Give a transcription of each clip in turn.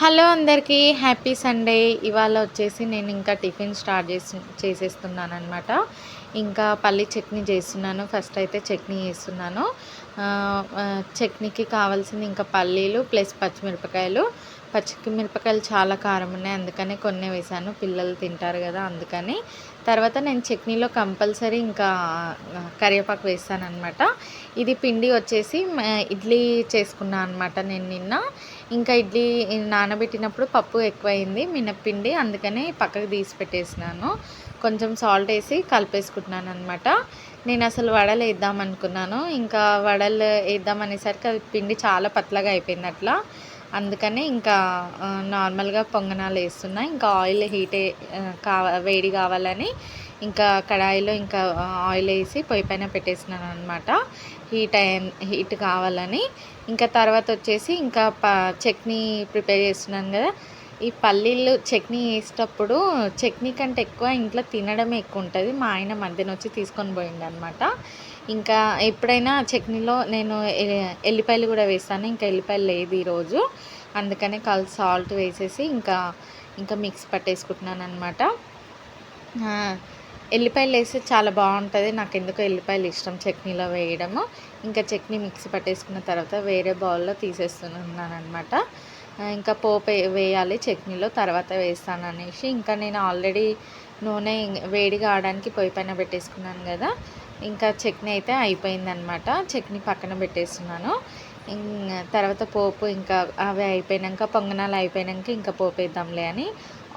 Hello అందరికీ happy Sunday. ఇవాళ వచ్చేసి నేను ఇంకా టిఫిన్ స్టార్ట్ చేసి చేసేస్తున్నాను అనమాట ఇంకా పల్లి చట్నీ చేస్తున్నాను. ఫస్ట్ అయితే చట్నీ చేస్తున్నాను. చట్నీకి కావాల్సింది ఇంకా పల్లీలు ప్లస్ పచ్చిమిరపకాయలు. పచ్చిమిరపకాయలు చాలా కారం ఉన్నాయి. అందుకనే కొన్ని వేసాను పిల్లలు తింటారు కదా అందుకని. తర్వాత నేను చట్నీలో కంపల్సరీ ఇంకా కరివేపాకు వేస్తాను అనమాట ఇది పిండి వచ్చేసి ఇడ్లీ చేసుకున్నాను అనమాట నేను నిన్న. ఇంకా ఇడ్లీ నానబెట్టినప్పుడు పప్పు ఎక్కువైంది మినప్పిండి. అందుకని పక్కకు తీసి పెట్టేసినాను. కొంచెం సాల్ట్ వేసి కలిపేసుకుంటున్నాను అనమాట నేను అసలు వడలు వేద్దాం అనుకున్నాను. ఇంకా వడలు వేద్దాం అనేసరికి అది పిండి చాలా పతలగా అయిపోయింది అట్లా. అందుకనే ఇంకా నార్మల్గా పొంగనాలు వేస్తున్నా. ఇంకా ఆయిల్ హీట్ కావ వేడి కావాలని ఇంకా కడాయిలో ఇంకా ఆయిల్ వేసి పొయ్యి పైన పెట్టేసినాను అనమాట హీట్ అయ్యి హీట్ కావాలని. ఇంకా తర్వాత వచ్చేసి ఇంకా ప చట్నీ ప్రిపేర్ చేస్తున్నాను కదా. ఈ పల్లీలు చట్నీ వేసేటప్పుడు చట్నీ కంటే ఎక్కువ ఇంట్లో తినడమే ఎక్కువ ఉంటుంది. మా ఆయన మధ్యన వచ్చి తీసుకొని పోయిండనమాట అనమాట ఇంకా ఎప్పుడైనా చట్నీలో నేను ఎల్లిపాయలు కూడా వేస్తాను. ఇంకా ఎల్లిపాయలు లేదు ఈరోజు. అందుకనే కాల్ సాల్ట్ వేసేసి ఇంకా ఇంకా మిక్స్ పట్టేసుకుంటున్నాను అనమాట ఎల్లిపాయలు వేస్తే చాలా బాగుంటుంది. నాకు ఎందుకో ఎల్లిపాయలు ఇష్టం చట్నీలో వేయడము. ఇంకా చట్నీ మిక్సీ పట్టేసుకున్న తర్వాత వేరే బౌల్లో తీసేస్తున్నాను అనమాట ఇంకా పోపు వేయాలి చట్నీలో తర్వాత వేస్తాను అనేసి. ఇంకా నేను ఆల్రెడీ నూనె వేడి కావడానికి పొయ్యి పైన పెట్టేసుకున్నాను కదా. ఇంకా చట్నీ అయితే అయిపోయిందనమాట చట్నీ పక్కన పెట్టేస్తున్నాను. తర్వాత పోపు ఇంకా అవి అయిపోయినాక పొంగనాలు అయిపోయినాక ఇంకా పోపు వేద్దాంలే అని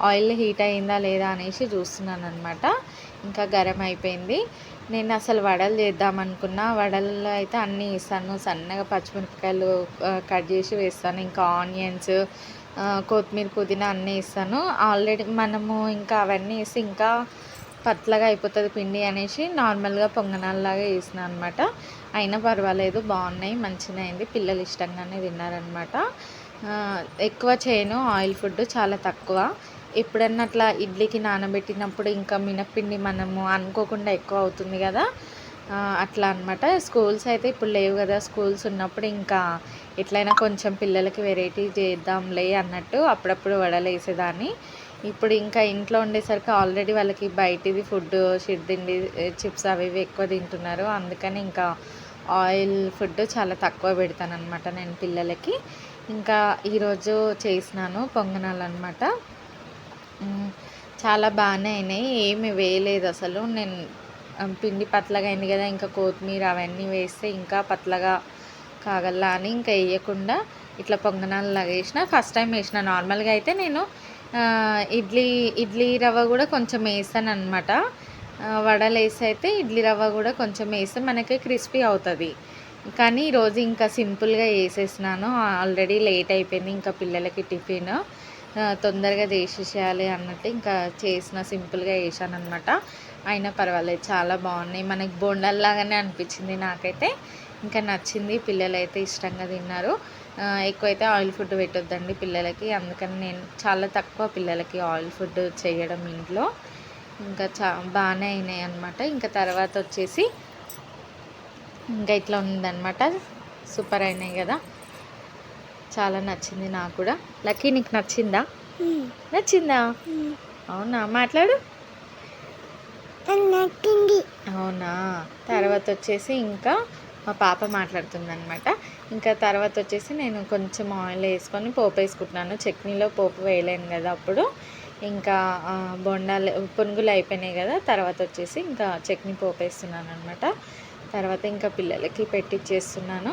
ఆయిల్ హీట్ అయిందా లేదా అనేసి చూస్తున్నాను అనమాట ఇంకా గరం అయిపోయింది. నేను అసలు వడలు చేద్దాం అనుకున్నా. వడల్లో అయితే అన్నీ వేస్తాను. సన్నగా పచ్చిమిరపకాయలు కట్ చేసి వేస్తాను. ఇంకా ఆనియన్స్ కొత్తిమీర పుదీనా అన్నీ వేస్తాను. ఆల్రెడీ మనము ఇంకా అవన్నీ వేసి ఇంకా పతలగా అయిపోతుంది పిండి అనేసి నార్మల్గా పొంగనాల్లాగా వేసిన అనమాట అయినా పర్వాలేదు బాగున్నాయి మంచిగా అయింది. పిల్లలు ఇష్టంగానే తిన్నారనమాట ఎక్కువ చేయను ఆయిల్ ఫుడ్ చాలా తక్కువ. ఎప్పుడన్నా అట్లా ఇడ్లీకి నానబెట్టినప్పుడు ఇంకా మినప్పిండి మనము అనుకోకుండా ఎక్కువ అవుతుంది కదా. అట్లా అనమాట స్కూల్స్ అయితే ఇప్పుడు లేవు కదా స్కూల్స్ ఉన్నప్పుడు ఇంకా ఎట్లయినా కొంచెం పిల్లలకి వెరైటీ చేద్దాంలే అన్నట్టు అప్పుడప్పుడు వడలేసేదాన్ని. ఇప్పుడు ఇంకా ఇంట్లో ఉండేసరికి ఆల్రెడీ వాళ్ళకి బయటిది ఫుడ్ షిడ్డిండి చిప్స్ అవి ఇవి ఎక్కువ తింటున్నారు. అందుకని ఇంకా ఆయిల్ ఫుడ్ చాలా తక్కువ పెడతాను అనమాట నేను పిల్లలకి. ఇంకా ఈరోజు చేసినాను పొంగనాలు అనమాట చాలా బాగానే అయినాయి. ఏమి వేయలేదు అసలు. నేను పిండి పతలగా అయింది కదా ఇంకా కొత్తిమీర అవన్నీ వేస్తే ఇంకా పతలగా కాగల్లా అని ఇంకా వేయకుండా ఇట్లా పొంగనాలు లాగా వేసిన. ఫస్ట్ టైం వేసిన. నార్మల్గా అయితే నేను ఇడ్లీ ఇడ్లీ రవ్వ కూడా కొంచెం వేసాను అనమాట వడలు వేసి అయితే ఇడ్లీ రవ్వ కూడా కొంచెం వేస్తే మనకి క్రిస్పీ అవుతుంది. కానీ ఈరోజు ఇంకా సింపుల్గా వేసేసినాను. ఆల్రెడీ లేట్ అయిపోయింది. ఇంకా పిల్లలకి టిఫిన్ తొందరగా చేసేసేయాలి అన్నట్టు ఇంకా చేసిన సింపుల్గా వేసాను అనమాట అయినా పర్వాలేదు. చాలా బాగున్నాయి. మనకి బోండల్లాగానే అనిపించింది నాకైతే. ఇంకా నచ్చింది. పిల్లలు అయితే ఇష్టంగా తిన్నారు. ఎక్కువైతే ఆయిల్ ఫుడ్ పెట్టొద్దండి పిల్లలకి. అందుకని నేను చాలా తక్కువ పిల్లలకి ఆయిల్ ఫుడ్ చేయడం ఇంట్లో. ఇంకా చా బాగానే అయినాయి అనమాట ఇంకా తర్వాత వచ్చేసి ఇంకా ఇట్లా ఉందన్నమాట. సూపర్ అయినాయి కదా. చాలా నచ్చింది నాకు కూడా. లక్కీ నీకు నచ్చిందా? నచ్చిందా? అవునా? మాట్లాడు. అవునా? తర్వాత వచ్చేసి ఇంకా మా పాప మాట్లాడుతుందనమాట ఇంకా తర్వాత వచ్చేసి నేను కొంచెం ఆయిల్ వేసుకొని పోపు వేసుకుంటున్నాను. చట్నీలో పోపు వేయలేను కదా అప్పుడు. ఇంకా బొండాలు పునుగులు అయిపోయినాయి కదా తర్వాత వచ్చేసి ఇంకా చట్నీ పోపు వేస్తున్నాను అనమాట తర్వాత ఇంకా పిల్లలకి పెట్టిచ్చేస్తున్నాను.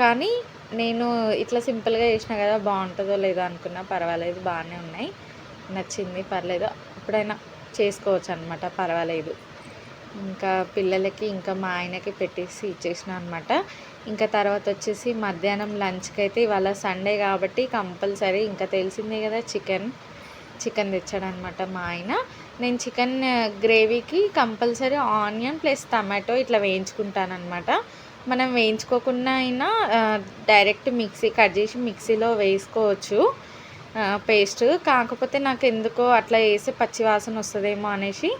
కానీ నేను ఇట్లా సింపుల్గా చేసిన కదా బాగుంటుందో లేదో అనుకున్నా పర్వాలేదు బాగానే ఉన్నాయి. నచ్చింది పర్లేదు. ఎప్పుడైనా చేసుకోవచ్చు అనమాట పర్వాలేదు. ఇంకా పిల్లలకి ఇంకా మా ఆయనకి పెట్టేసి ఇచ్చేసిన అనమాట ఇంకా తర్వాత వచ్చేసి మధ్యాహ్నం లంచ్కి అయితే ఇవాళ సండే కాబట్టి కంపల్సరీ ఇంకా తెలిసిందే కదా చికెన్. చికెన్ తెచ్చాడనమాట మా ఆయన. నేను చికెన్ గ్రేవీకి కంపల్సరీ ఆనియన్ ప్లస్ టమాటో ఇట్లా వేయించుకుంటానమాట మనం వేయించుకోకుండా అయినా డైరెక్ట్ మిక్సీ కట్ చేసి మిక్సీలో వేసుకోవచ్చు పేస్ట్. కాకపోతే నాకు ఎందుకో అట్లా వేసి పచ్చి వాసన వస్తుందేమో అనేసి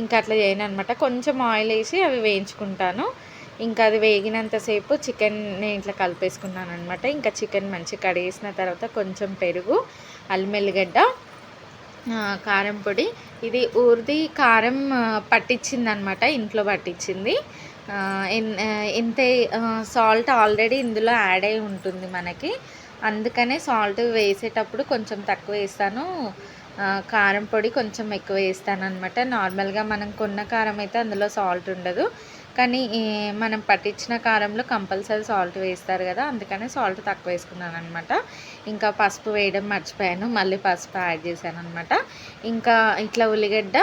ఇంకా అట్లా చేయను అనమాట కొంచెం ఆయిల్ వేసి అవి వేయించుకుంటాను. ఇంకా అది వేగినంతసేపు చికెన్ నేను ఇట్లా కలిపేసుకున్నాను అనమాట ఇంకా చికెన్ మంచిగా కడిగేసిన తర్వాత కొంచెం పెరుగు అల్లం కారం పొడి. ఇది ఊరిది కారం పట్టించింది అనమాట ఇంట్లో పట్టించింది ఎంత ఇంతే సాల్ట్ ఆల్రెడీ ఇందులో యాడ్ అయి ఉంటుంది మనకి. అందుకనే సాల్ట్ వేసేటప్పుడు కొంచెం తక్కువ వేస్తాను. కారం పొడి కొంచెం ఎక్కువ వేస్తాను అనమాట నార్మల్గా మనం కొన్న కారం అయితే అందులో సాల్ట్ ఉండదు. కానీ మనం పట్టించిన కారంలో కంపల్సరీ సాల్ట్ వేస్తారు కదా అందుకనే సాల్ట్ తక్కువ వేసుకున్నాను అనమాట ఇంకా పసుపు వేయడం మర్చిపోయాను మళ్ళీ పసుపు యాడ్ చేశాను అనమాట ఇంకా ఇట్లా ఉల్లిగడ్డ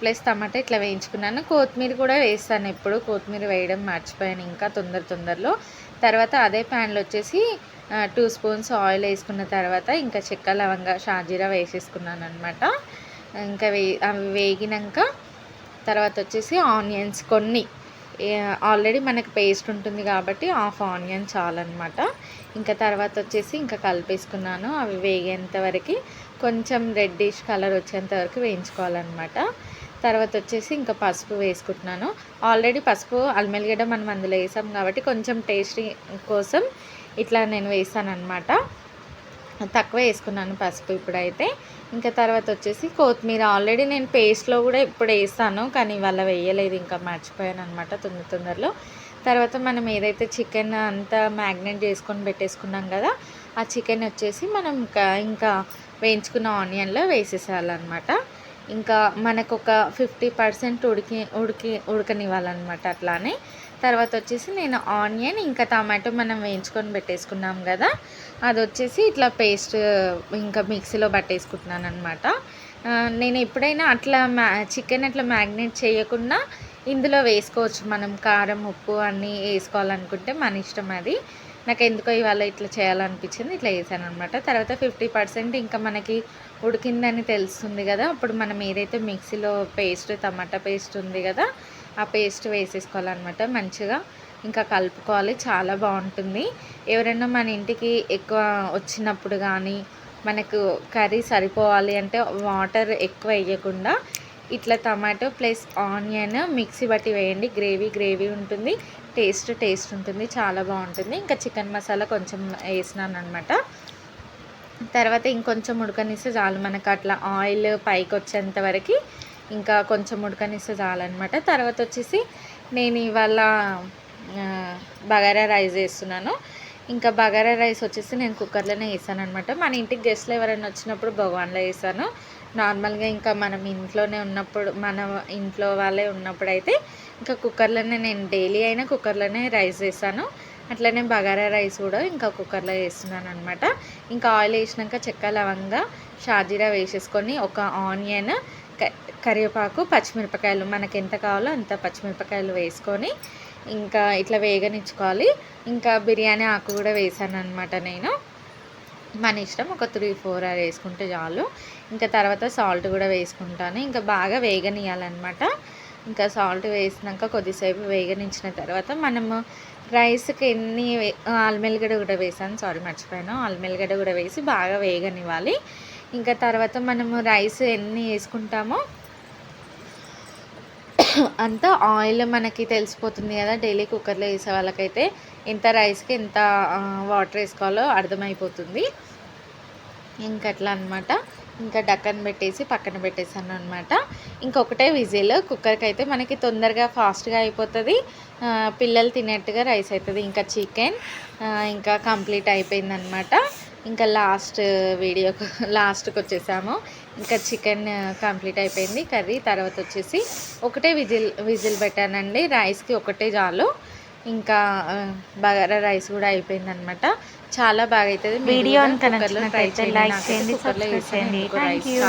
ప్లస్ టమాటా ఇట్లా వేయించుకున్నాను. కొత్తిమీర కూడా వేస్తాను ఎప్పుడు కొత్తిమీర వేయడం మర్చిపోయాను ఇంకా తొందర తొందరలో. తర్వాత అదే ప్యాన్లో వచ్చేసి టూ స్పూన్స్ ఆయిల్ వేసుకున్న తర్వాత ఇంకా చెక్క లవంగా షాజీరా వేసేసుకున్నాను అనమాట ఇంకా వే అవి వేగినాక తర్వాత వచ్చేసి ఆనియన్స్ కొన్ని. ఆల్రెడీ మనకి పేస్ట్ ఉంటుంది కాబట్టి హాఫ్ ఆనియన్ చాలన్నమాట. ఇంకా తర్వాత వచ్చేసి ఇంకా కలిపేసుకున్నాను. అవి వేగేంత వరకు కొంచెం రెడ్డిష్ కలర్ వచ్చేంత వరకు వేయించుకోవాలన్నమాట. తర్వాత వచ్చేసి ఇంకా పసుపు వేసుకుంటున్నాను. ఆల్రెడీ పసుపు అల్మెల్లిగడ్డ మనం అందులో వేసాం కాబట్టి కొంచెం టేస్టీ కోసం ఇట్లా నేను వేసాను అనమాట తక్కువ వేసుకున్నాను పసుపు ఇప్పుడైతే. ఇంకా తర్వాత వచ్చేసి కొత్తిమీర. ఆల్రెడీ నేను పేస్ట్లో కూడా ఇప్పుడు వేస్తాను కానీ ఇవాళ వేయలేదు ఇంకా మర్చిపోయాను అనమాట తొందర తొందరలో. తర్వాత మనం ఏదైతే చికెన్ అంతా మ్యాగ్నేట్ చేసుకొని పెట్టేసుకున్నాం కదా ఆ చికెన్ వచ్చేసి మనం ఇంకా ఇంకా వేయించుకున్న ఆనియన్లో వేసేసేయాలన్నమాట. ఇంకా మనకు ఒక ఫిఫ్టీ పర్సెంట్ ఉడికి ఉడికి ఉడకనివ్వాలన్నమాట అట్లానే. తర్వాత వచ్చేసి నేను ఆనియన్ ఇంకా టమాటో మనం వేయించుకొని పెట్టేసుకున్నాం కదా. అది వచ్చేసి ఇట్లా పేస్ట్ ఇంకా మిక్సీలో పట్టేసుకుంటున్నాను అనమాట నేను ఎప్పుడైనా అట్లా మ్యా చికెన్ అట్లా మ్యాగ్నేట్ చేయకుండా ఇందులో వేసుకోవచ్చు. మనం కారం ఉప్పు అన్నీ వేసుకోవాలనుకుంటే మన ఇష్టం అది. నాకు ఎందుకో ఇవాళ ఇట్లా చేయాలనిపించింది ఇట్లా వేసాను అనమాట తర్వాత ఫిఫ్టీ పర్సెంట్ ఇంకా మనకి ఉడికిందని తెలుస్తుంది కదా. అప్పుడు మనం ఏదైతే మిక్సీలో పేస్ట్ టమాటా పేస్ట్ ఉంది కదా ఆ పేస్ట్ వేసేసుకోవాలన్నమాట మంచిగా. ఇంకా కలుపుకోవాలి చాలా బాగుంటుంది. ఎవరైనా మన ఇంటికి ఎక్కువ వచ్చినప్పుడు కానీ మనకు కర్రీ సరిపోవాలి అంటే వాటర్ ఎక్కువ వేయకుండా ఇట్లా టమాటో ప్లస్ ఆనియన్ మిక్సీ బట్టి వేయండి. గ్రేవీ గ్రేవీ ఉంటుంది టేస్ట్ టేస్ట్ ఉంటుంది చాలా బాగుంటుంది. ఇంకా చికెన్ మసాలా కొంచెం వేసినాను అనమాట తర్వాత ఇంకొంచెం ఉడకనిస్తే చాలు మనకు అట్లా ఆయిల్ పైకి వచ్చేంత వరకు ఇంకా కొంచెం ఉడకనిస్తే చాలన్నమాట. తర్వాత వచ్చేసి నేను ఇవాళ బగారా రైస్ వేస్తున్నాను ఇంకా బగారా రైస్ వచ్చేసి నేను కుక్కర్లోనే వేసాను అనమాట మన ఇంటికి గెస్ట్లు ఎవరైనా వచ్చినప్పుడు భగవాన్లో వేసాను నార్మల్గా ఇంకా మనం ఇంట్లోనే ఉన్నప్పుడు మన ఇంట్లో వాళ్ళే ఉన్నప్పుడు అయితే ఇంకా కుక్కర్లోనే నేను డైలీ అయినా కుక్కర్లోనే రైస్ వేసాను అట్లనే బగారా రైస్ కూడా ఇంకా కుక్కర్లో వేస్తున్నాను అనమాట ఇంకా ఆయిల్ వేసినాక చెక్క లవంగా షాజీరా వేసేసుకొని ఒక ఆనియన్ కరివేపాకు పచ్చిమిరపకాయలు మనకి ఎంత కావాలో అంత పచ్చిమిరపకాయలు వేసుకొని ఇంకా ఇట్లా వేగనిచ్చుకోవాలి. ఇంకా బిర్యానీ ఆకు కూడా వేసాను అనమాట నేను. మన ఇష్టం ఒక త్రీ ఫోర్ ఆర్ వేసుకుంటే చాలు. ఇంకా తర్వాత సాల్ట్ కూడా వేసుకుంటాను. ఇంకా బాగా వేగనియాలన్నమాట ఇంకా సాల్ట్ వేసినాక కొద్దిసేపు వేగనించిన తర్వాత మనము రైస్కి ఎన్ని వే- కూడా వేసాను. సారీ మర్చిపోయాను. అల్మెల్లిగడ్డ కూడా వేసి బాగా వేగనివ్వాలి. ఇంకా తర్వాత మనము రైస్ ఎన్ని వేసుకుంటామో అంత ఆయిల్ మనకి తెలిసిపోతుంది కదా డైలీ కుక్కర్లో వేసే వాళ్ళకైతే ఎంత రైస్కి ఎంత వాటర్ వేసుకోవాలో అర్థమైపోతుంది. ఇంకా అట్లా అనమాట ఇంకా డక్కన్ పెట్టేసి పక్కన పెట్టేసాను అనమాట ఇంకొకటే విజిల్ కుక్కర్కి అయితే మనకి తొందరగా ఫాస్ట్గా అయిపోతుంది. పిల్లలు తినేట్టుగా రైస్ అవుతుంది ఇంకా చికెన్ ఇంకా కంప్లీట్ అయిపోయిందనమాట ఇంకా లాస్ట్ వీడియో లాస్ట్కి వచ్చేసాము. ఇంకా చికెన్ కంప్లీట్ అయిపోయింది కర్రీ. తర్వాత వచ్చేసి ఒకటే విజిల్ విజిల్ పెట్టానండి. రైస్కి ఒకటే చాలు ఇంకా ఆ, బగారా రైస్ కూడా అయిపోయింది అనమాట చాలా బాగా అవుతుంది వీడియో ట్రై చేయండి. చాలా ఇష్టం.